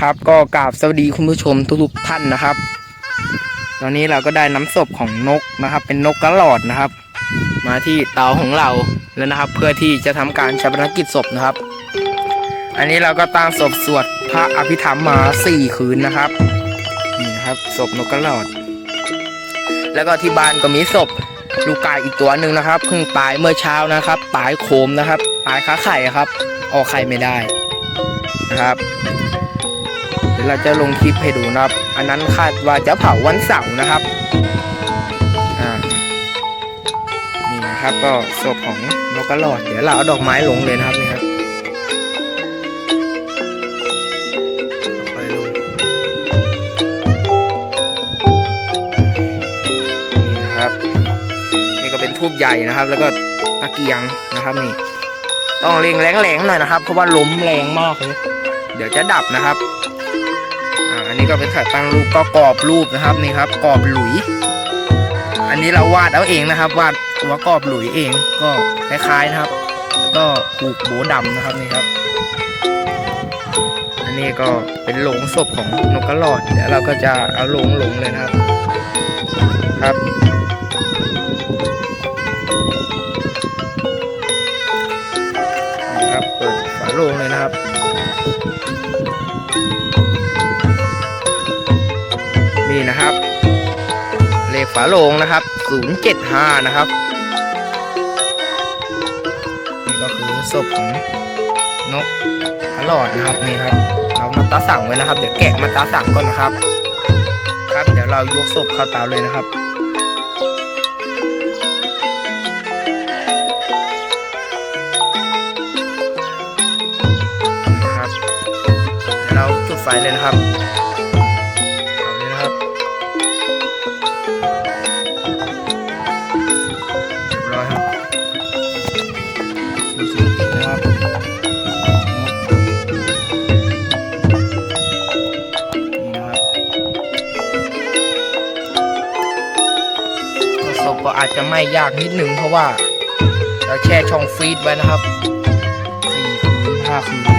ครับก็กราบสวัสดีคุณผู้ชมทุกๆท่านนะครับ ตอนนี้เราก็ได้น้ำศพของนกนะครับ เป็นนกกระหลอดนะครับ มาที่เตาของเราแล้วนะครับ เพื่อที่จะทำการชาปนกิจศพนะครับ อันนี้เราก็ตั้งศพสวดพระอภิธรรมมาสี่คืนนะครับนี่นะครับศพนกกระหลอด แล้วก็ที่บ้านก็มีศพลูกไก่อีกตัวหนึ่งนะครับเพิ่งตายเมื่อเช้านะครับ ตายโคมนะครับ ตายค้าไข่ครับออกไข่ไม่ได้นะครับ เดี๋ยวเราจะลงคลิปให้ดูนะครับ อันนั้นคาดว่าจะเผาวันเสาร์นะครับอ่านี่นะครับก็ศพของนกกระหลอดเดี๋ยวเราเอาดอกไม้ลงเลยนะครับนี่ครับนี่นะครับนี่ก็เป็นทูบใหญ่นะครับ แล้วก็ตะเกียงนะครับนี่ ต้องเล็งแรงๆหน่อยนะครับ เพราะว่าล้มแรงมากเลยเดี๋ยวจะดับนะครับ นนี้ก็เป็นขาตั้งรูปก็กรอบรูปนะครับนี่ครับกรอบหลุย อันนี้เราวาดเอาเองนะครับ วาดตัวกรอบหลุยเองก็คล้ายๆนะครับ แล้วก็ผูกโบดำนะครับนี่ครับ อันนี้ก็เป็นโหลงศพของนกกระหลอดเดี๋ยวเราก็จะเอาโหลงลงเลยนะครับ ครับครับเปิดฝาโลงเลยนะครับ นะครับ เลขฝาโลงนะครับ 075 นะครับ นี่ก็คือศพของนกกระหลอดนะครับนี่ครับ เรามาตาสั่งไว้นะครับ เดี๋ยวแกะมาตาสั่งก่อนนะครับ ครับเดี๋ยวเรายกศพเข้าเตาเลยนะครับครับเราจุดไฟเลยนะครับ ศพก็อาจจะไม่ยากนิดหนึ่งเพราะว่าเราแช่ช่องฟรีดไว้นะครับสี่คืนห้าคืน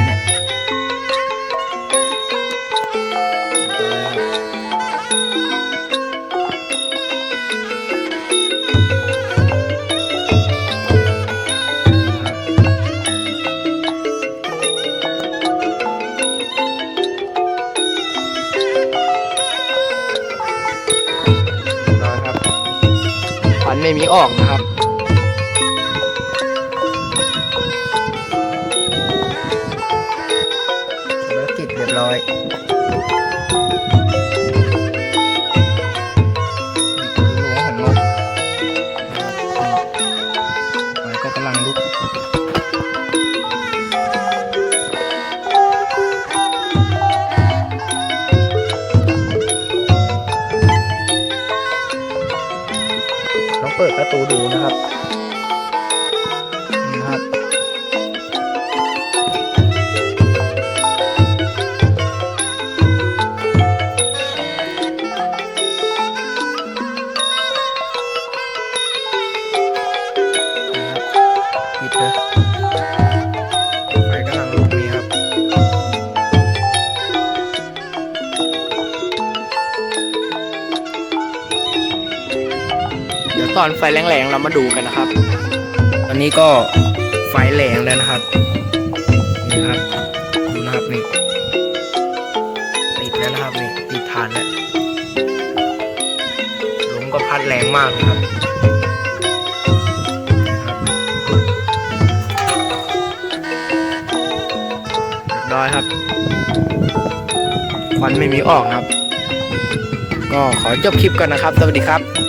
ไม่มีออกนะครับแล้วติดเรียบร้อย ต้องเปิดประตูดูนะครับนี่นะครับ ตอนไฟแรงๆเรามาดูกันนะครับ ตอนนี้ก็ไฟแรงแล้วนะครับนี่ครับดูนะครับนี่ติดแล้วนะครับนี่ติดฐานแล้วลมก็พัดแรงมากนะครับร้อยครับควันไม่มีออกครับ ก็ขอจบคลิปก่อนนะครับ สวัสดีครับ